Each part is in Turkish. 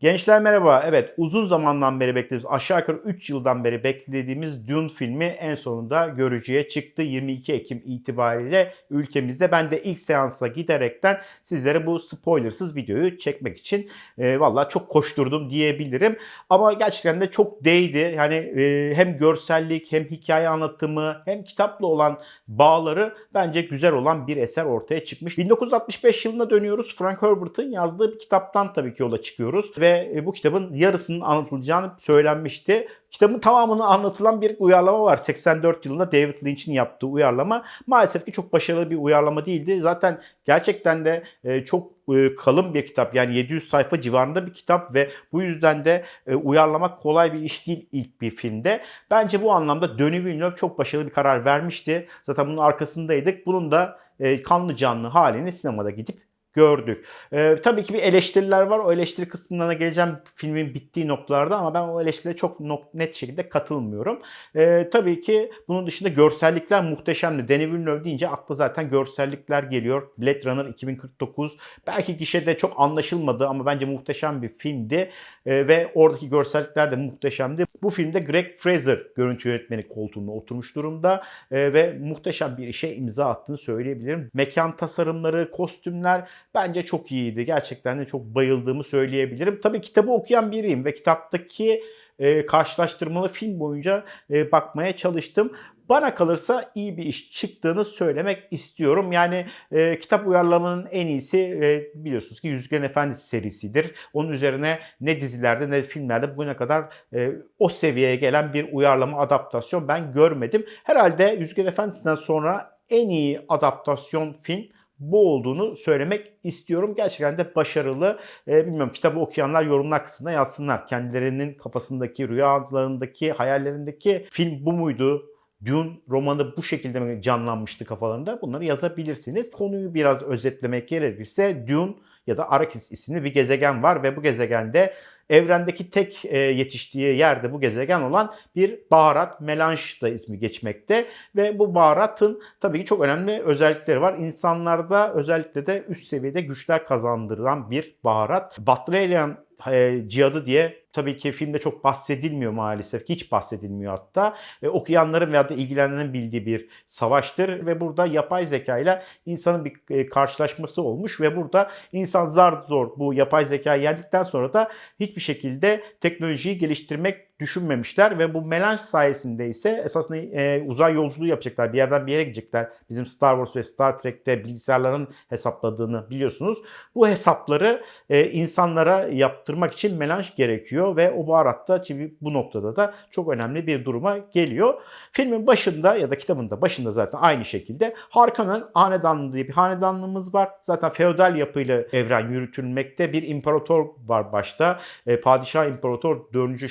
Gençler merhaba. Evet uzun zamandan beri beklediğimiz aşağı yukarı 3 yıldan beri beklediğimiz Dune filmi en sonunda görücüye çıktı. 22 Ekim itibariyle ülkemizde. Ben de ilk seansa giderekten sizlere bu spoilersız videoyu çekmek için e, valla çok koşturdum diyebilirim. Ama gerçekten de çok değdi. Yani e, hem görsellik hem hikaye anlatımı hem kitapla olan bağları bence güzel olan bir eser ortaya çıkmış. 1965 yılına dönüyoruz. Frank Herbert'ın yazdığı bir kitaptan tabii ki yola çıkıyoruz ve e, bu kitabın yarısının anlatılacağını söylenmişti. Kitabın tamamını anlatılan bir uyarlama var. 84 yılında David Lynch'in yaptığı uyarlama. Maalesef ki çok başarılı bir uyarlama değildi. Zaten gerçekten de e, çok e, kalın bir kitap. Yani 700 sayfa civarında bir kitap ve bu yüzden de uyarlamak kolay bir iş değil ilk bir filmde. Bence bu anlamda Denis Villeneuve çok başarılı bir karar vermişti. Zaten bunun arkasındaydık. Bunun da kanlı canlı halini sinemada gidip gördük. Ee, tabii ki bir eleştiriler var. O eleştiri kısmına geleceğim filmin bittiği noktalarda ama ben o eleştirilere çok net şekilde katılmıyorum. Ee, tabii ki bunun dışında görsellikler muhteşemdi. Denis Villeneuve deyince akla zaten görsellikler geliyor. Blade Runner 2049 belki gişede çok anlaşılmadı ama bence muhteşem bir filmdi. Ee, ve oradaki görsellikler de muhteşemdi. Bu filmde Greg Fraser görüntü yönetmeni koltuğuna oturmuş durumda ee, ve muhteşem bir işe imza attığını söyleyebilirim. Mekan tasarımları, kostümler bence çok iyiydi. Gerçekten de çok bayıldığımı söyleyebilirim. Tabii kitabı okuyan biriyim ve kitaptaki e, karşılaştırmalı film boyunca e, bakmaya çalıştım. Bana kalırsa iyi bir iş çıktığını söylemek istiyorum. Yani e, kitap uyarlamanın en iyisi e, biliyorsunuz ki Yüzgen Efendisi serisidir. Onun üzerine ne dizilerde ne filmlerde bugüne kadar e, o seviyeye gelen bir uyarlama adaptasyon ben görmedim. Herhalde Yüzgen Efendisi'nden sonra en iyi adaptasyon film bu olduğunu söylemek istiyorum. Gerçekten de başarılı. E, bilmiyorum kitabı okuyanlar yorumlar kısmına yazsınlar. Kendilerinin kafasındaki, rüyalarındaki, hayallerindeki film bu muydu? Dune romanı bu şekilde canlanmıştı kafalarında? Bunları yazabilirsiniz. Konuyu biraz özetlemek gerekirse Dune ya da Arrakis isimli bir gezegen var ve bu gezegende evrendeki tek e, yetiştiği yerde bu gezegen olan bir baharat melange da ismi geçmekte ve bu baharatın tabii ki çok önemli özellikleri var. İnsanlarda özellikle de üst seviyede güçler kazandıran bir baharat. Batralian e, cihadı diye tabii ki filmde çok bahsedilmiyor maalesef. Hiç bahsedilmiyor hatta. E, okuyanların veya da ilgilenenlerin bildiği bir savaştır ve burada yapay zeka ile insanın bir e, karşılaşması olmuş ve burada insan zar zor bu yapay zekayı yendikten sonra da hiçbir şekilde teknolojiyi geliştirmek düşünmemişler ve bu melanj sayesinde ise esasında e, uzay yolculuğu yapacaklar. Bir yerden bir yere gidecekler. Bizim Star Wars ve Star Trek'te bilgisayarların hesapladığını biliyorsunuz. Bu hesapları e, insanlara yaptırmak için melanj gerekiyor ve o baharat da bu noktada da çok önemli bir duruma geliyor. Filmin başında ya da kitabın da başında zaten aynı şekilde Harkonnen Hanedanlığı diye bir hanedanlığımız var. Zaten feodal yapıyla evren yürütülmekte. Bir imparator var başta. E, Padişah İmparator 4.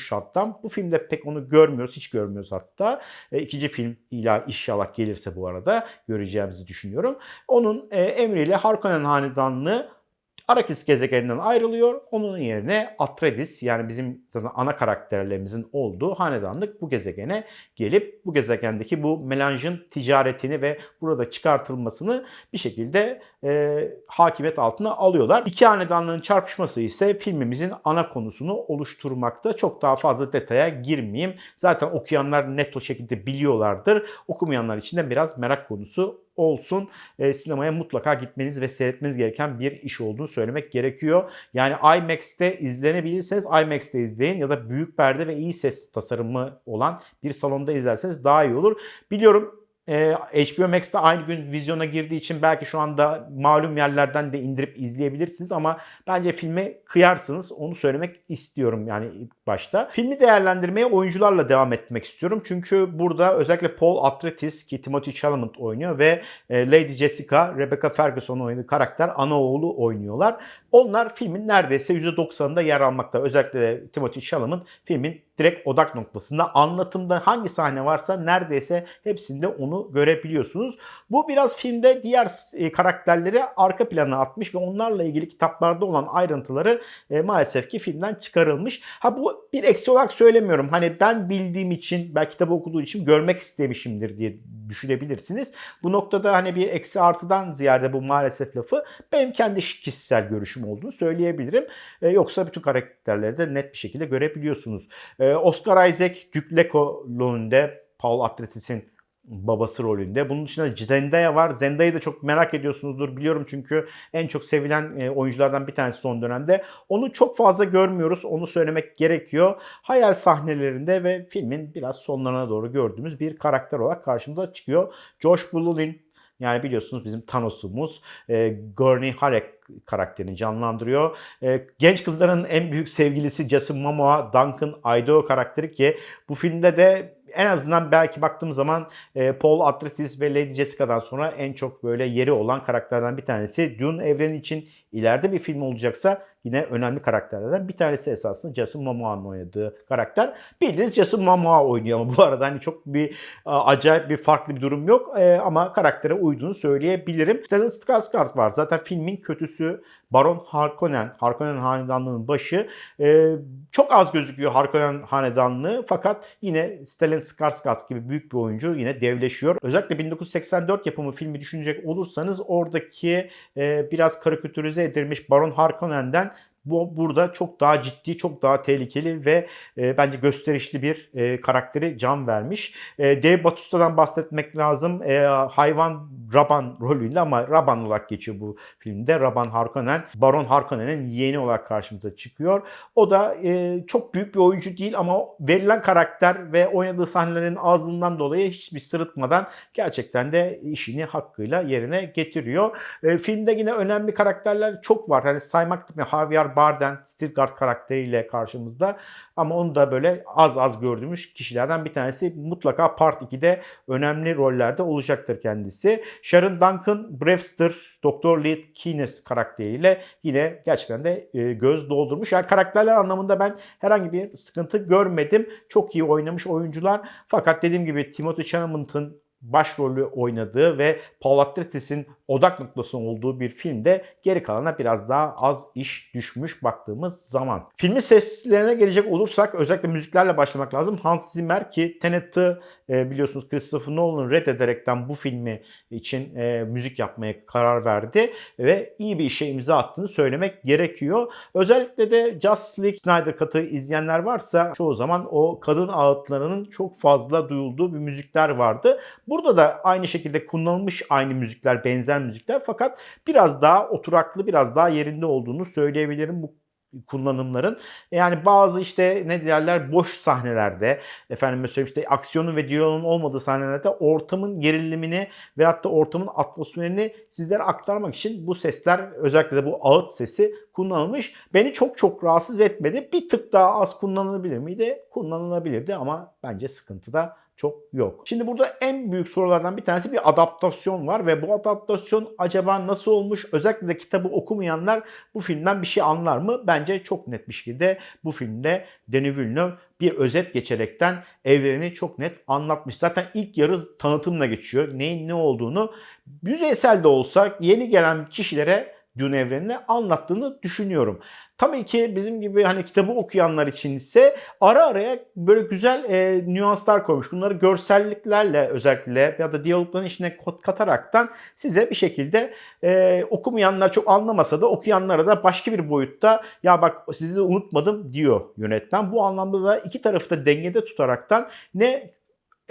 Bu filmde pek onu görmüyoruz, hiç görmüyoruz hatta. E, ikinci film ila inşallah gelirse bu arada göreceğimizi düşünüyorum. Onun e, emriyle Harkonnen Hanedanlığı Arakis gezegeninden ayrılıyor. Onun yerine Atreides yani bizim ana karakterlerimizin olduğu hanedanlık bu gezegene gelip bu gezegendeki bu melanjın ticaretini ve burada çıkartılmasını bir şekilde e, hakimiyet altına alıyorlar. İki hanedanlığın çarpışması ise filmimizin ana konusunu oluşturmakta. Çok daha fazla detaya girmeyeyim. Zaten okuyanlar net o şekilde biliyorlardır. Okumayanlar için de biraz merak konusu olsun. E, sinemaya mutlaka gitmeniz ve seyretmeniz gereken bir iş olduğunu söylemek gerekiyor. Yani IMAX'te izlenebilirseniz IMAX'te izleyin ya da büyük perde ve iyi ses tasarımı olan bir salonda izlerseniz daha iyi olur. Biliyorum e, HBO Max'te aynı gün vizyona girdiği için belki şu anda malum yerlerden de indirip izleyebilirsiniz ama bence filme kıyarsınız. Onu söylemek istiyorum yani ilk başta. Filmi değerlendirmeye oyuncularla devam etmek istiyorum. Çünkü burada özellikle Paul Atreides ki Timothy Chalamet oynuyor ve e, Lady Jessica, Rebecca Ferguson oynadığı karakter ana oğlu oynuyorlar. Onlar filmin neredeyse %90'ında yer almakta. Özellikle Timothy Chalamet filmin direkt odak noktasında. Anlatımda hangi sahne varsa neredeyse hepsinde onu görebiliyorsunuz. Bu biraz filmde diğer e, karakterleri arka plana atmış ve onlarla ilgili kitaplarda olan ayrıntıları e, maalesef ki filmden çıkarılmış. Ha bu bir eksi olarak söylemiyorum. Hani ben bildiğim için, ben kitabı okuduğu için görmek istemişimdir diye düşünebilirsiniz. Bu noktada hani bir eksi artıdan ziyade bu maalesef lafı benim kendi kişisel görüşüm olduğunu söyleyebilirim. E, yoksa bütün karakterleri de net bir şekilde görebiliyorsunuz. Oscar Isaac, Duke Leco rolünde Paul Atreides'in babası rolünde. Bunun dışında Zendaya var. Zendaya'yı da çok merak ediyorsunuzdur biliyorum çünkü en çok sevilen e, oyunculardan bir tanesi son dönemde. Onu çok fazla görmüyoruz. Onu söylemek gerekiyor. Hayal sahnelerinde ve filmin biraz sonlarına doğru gördüğümüz bir karakter olarak karşımıza çıkıyor. Josh Brolin yani biliyorsunuz bizim Thanos'umuz e, Gurney Halleck karakterini canlandırıyor. E, genç kızların en büyük sevgilisi Jason Momoa, Duncan Idaho karakteri ki bu filmde de en azından belki baktığım zaman e, Paul Atreides ve Lady Jessica'dan sonra en çok böyle yeri olan karakterlerden bir tanesi. Dune evreni için ileride bir film olacaksa yine önemli karakterlerden bir tanesi esasında Jason Momoa'nın oynadığı karakter. Bildiğiniz Jason Momoa oynuyor ama bu arada hani çok bir acayip bir farklı bir durum yok e, ama karaktere uyduğunu söyleyebilirim. Stellan Skarsgård var. Zaten filmin kötüsü Baron Harkonnen, Harkonnen hanedanlığının başı. E, çok az gözüküyor Harkonnen hanedanlığı fakat yine Stellan Skarsgård gibi büyük bir oyuncu yine devleşiyor. Özellikle 1984 yapımı filmi düşünecek olursanız oradaki e, biraz karikatürize edilmiş Baron Harkonnen'den bu burada çok daha ciddi, çok daha tehlikeli ve e, bence gösterişli bir e, karakteri can vermiş. E, Dave Bautista'dan bahsetmek lazım. E, hayvan Raban rolüyle ama Raban olarak geçiyor bu filmde. Raban Harkonnen, Baron Harkonnen'in yeğeni olarak karşımıza çıkıyor. O da e, çok büyük bir oyuncu değil ama verilen karakter ve oynadığı sahnelerin azlığından dolayı hiçbir sırıtmadan gerçekten de işini hakkıyla yerine getiriyor. E, filmde yine önemli karakterler çok var. Hani saymak Javier Bardem, Stilgard karakteriyle karşımızda. Ama onu da böyle az az gördüğümüz kişilerden bir tanesi. Mutlaka Part 2'de önemli rollerde olacaktır kendisi. Sharon Duncan, Brewster, Dr. Lead Keynes karakteriyle yine gerçekten de e, göz doldurmuş. Yani karakterler anlamında ben herhangi bir sıkıntı görmedim. Çok iyi oynamış oyuncular. Fakat dediğim gibi Timothy Chalamet'ın başrolü oynadığı ve Paul Atreides'in odak noktası olduğu bir filmde geri kalana biraz daha az iş düşmüş baktığımız zaman. Filmin seslerine gelecek olursak özellikle müziklerle başlamak lazım. Hans Zimmer ki Tenet'i e, biliyorsunuz Christopher Nolan reddederekten bu filmi için e, müzik yapmaya karar verdi ve iyi bir işe imza attığını söylemek gerekiyor. Özellikle de Just League Snyder Cut'ı izleyenler varsa çoğu zaman o kadın ağıtlarının çok fazla duyulduğu bir müzikler vardı. Burada da aynı şekilde kullanılmış aynı müzikler, benzer müzikler fakat biraz daha oturaklı, biraz daha yerinde olduğunu söyleyebilirim bu kullanımların. Yani bazı işte ne derler boş sahnelerde efendim mesela işte aksiyonun ve diyaloğun olmadığı sahnelerde ortamın gerilimini ve hatta ortamın atmosferini sizlere aktarmak için bu sesler özellikle de bu ağıt sesi kullanılmış. Beni çok çok rahatsız etmedi. Bir tık daha az kullanılabilir miydi? Kullanılabilirdi ama bence sıkıntı da çok yok. Şimdi burada en büyük sorulardan bir tanesi bir adaptasyon var ve bu adaptasyon acaba nasıl olmuş? Özellikle de kitabı okumayanlar bu filmden bir şey anlar mı? Bence çok net bir şekilde bu filmde Denis Villeneuve bir özet geçerekten evreni çok net anlatmış. Zaten ilk yarı tanıtımla geçiyor. Neyin ne olduğunu yüzeysel de olsa yeni gelen kişilere Dune evrenini anlattığını düşünüyorum. Tabii ki bizim gibi hani kitabı okuyanlar için ise ara araya böyle güzel e, nüanslar koymuş. Bunları görselliklerle özellikle ya da diyalogların içine kataraktan size bir şekilde e, okumayanlar çok anlamasa da okuyanlara da başka bir boyutta ya bak sizi unutmadım diyor yönetmen. Bu anlamda da iki tarafı da dengede tutaraktan ne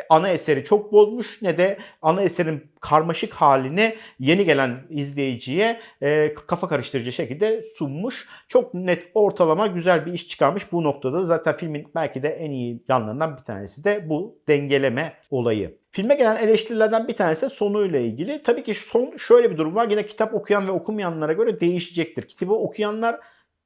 ana eseri çok bozmuş ne de ana eserin karmaşık halini yeni gelen izleyiciye e, kafa karıştırıcı şekilde sunmuş. Çok net ortalama güzel bir iş çıkarmış bu noktada. Zaten filmin belki de en iyi yanlarından bir tanesi de bu dengeleme olayı. Filme gelen eleştirilerden bir tanesi sonuyla ilgili. Tabii ki son şöyle bir durum var. Yine kitap okuyan ve okumayanlara göre değişecektir. Kitabı okuyanlar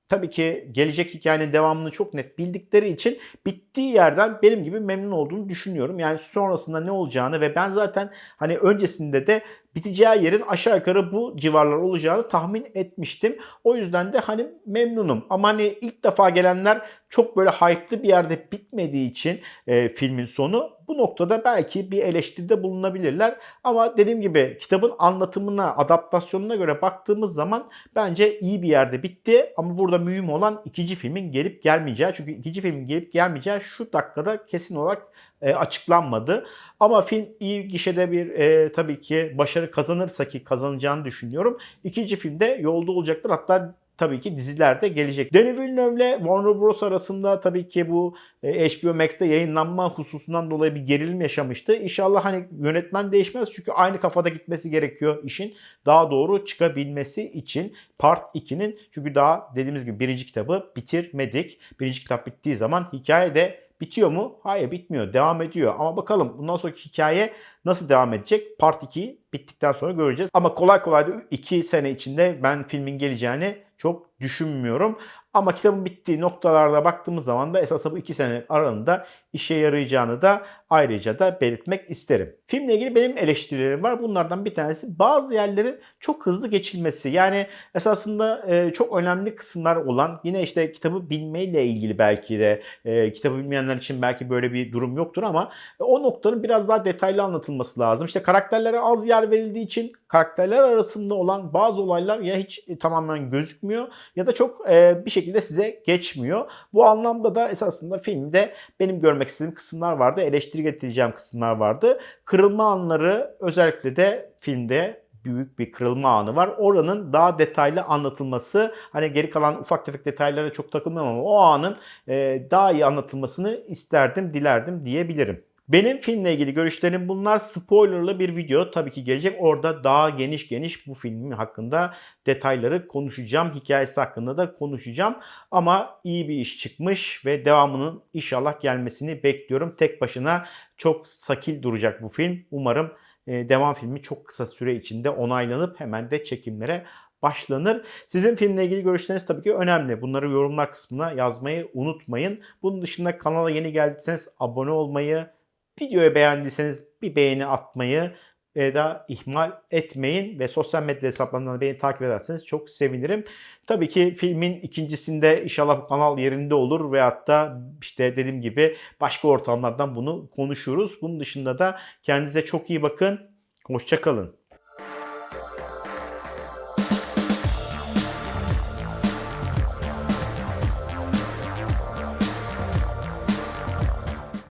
tabii ki gelecek hikayenin devamını çok net bildikleri için bittiği yerden benim gibi memnun olduğunu düşünüyorum. Yani sonrasında ne olacağını ve ben zaten hani öncesinde de biteceği yerin aşağı yukarı bu civarlar olacağını tahmin etmiştim. O yüzden de hani memnunum. Ama hani ilk defa gelenler çok böyle hype'lı bir yerde bitmediği için e, filmin sonu bu noktada belki bir eleştiride bulunabilirler. Ama dediğim gibi kitabın anlatımına, adaptasyonuna göre baktığımız zaman bence iyi bir yerde bitti. Ama burada mühim olan ikinci filmin gelip gelmeyeceği. Çünkü ikinci filmin gelip gelmeyeceği şu dakikada kesin olarak e, açıklanmadı. Ama film iyi gişede bir e, tabii ki başarı kazanırsa ki kazanacağını düşünüyorum. İkinci filmde yolda olacaktır. Hatta tabii ki dizilerde gelecek. Denis Villeneuve'le Warner Bros arasında tabii ki bu e, HBO Max'te yayınlanma hususundan dolayı bir gerilim yaşamıştı. İnşallah hani yönetmen değişmez çünkü aynı kafada gitmesi gerekiyor işin daha doğru çıkabilmesi için Part 2'nin çünkü daha dediğimiz gibi birinci kitabı bitirmedik. Birinci kitap bittiği zaman hikaye de bitiyor mu? Hayır bitmiyor. Devam ediyor. Ama bakalım bundan sonraki hikaye nasıl devam edecek? Part 2 bittikten sonra göreceğiz. Ama kolay kolay da 2 sene içinde ben filmin geleceğini çok düşünmüyorum. Ama kitabın bittiği noktalarda baktığımız zaman da esasında bu iki sene aralığında işe yarayacağını da ayrıca da belirtmek isterim. Filmle ilgili benim eleştirilerim var. Bunlardan bir tanesi bazı yerlerin çok hızlı geçilmesi. Yani esasında e, çok önemli kısımlar olan yine işte kitabı bilmeyle ilgili belki de e, kitabı bilmeyenler için belki böyle bir durum yoktur ama o noktanın biraz daha detaylı anlatılması lazım. İşte karakterlere az yer verildiği için karakterler arasında olan bazı olaylar ya hiç e, tamamen gözükmüyor ya da çok bir şekilde size geçmiyor. Bu anlamda da esasında filmde benim görmek istediğim kısımlar vardı. Eleştiri getireceğim kısımlar vardı. Kırılma anları özellikle de filmde büyük bir kırılma anı var. Oranın daha detaylı anlatılması hani geri kalan ufak tefek detaylara çok takılmıyorum ama o anın e, daha iyi anlatılmasını isterdim, dilerdim diyebilirim. Benim filmle ilgili görüşlerim bunlar. Spoilerlı bir video tabii ki gelecek. Orada daha geniş geniş bu filmin hakkında detayları konuşacağım. Hikayesi hakkında da konuşacağım. Ama iyi bir iş çıkmış ve devamının inşallah gelmesini bekliyorum. Tek başına çok sakil duracak bu film. Umarım e, devam filmi çok kısa süre içinde onaylanıp hemen de çekimlere başlanır. Sizin filmle ilgili görüşleriniz tabii ki önemli. Bunları yorumlar kısmına yazmayı unutmayın. Bunun dışında kanala yeni geldiyseniz abone olmayı, videoyu beğendiyseniz bir beğeni atmayı da ihmal etmeyin ve sosyal medya hesaplarından beni takip ederseniz çok sevinirim. Tabii ki filmin ikincisinde inşallah kanal yerinde olur ve hatta işte dediğim gibi başka ortamlardan bunu konuşuruz. Bunun dışında da kendinize çok iyi bakın. Hoşçakalın.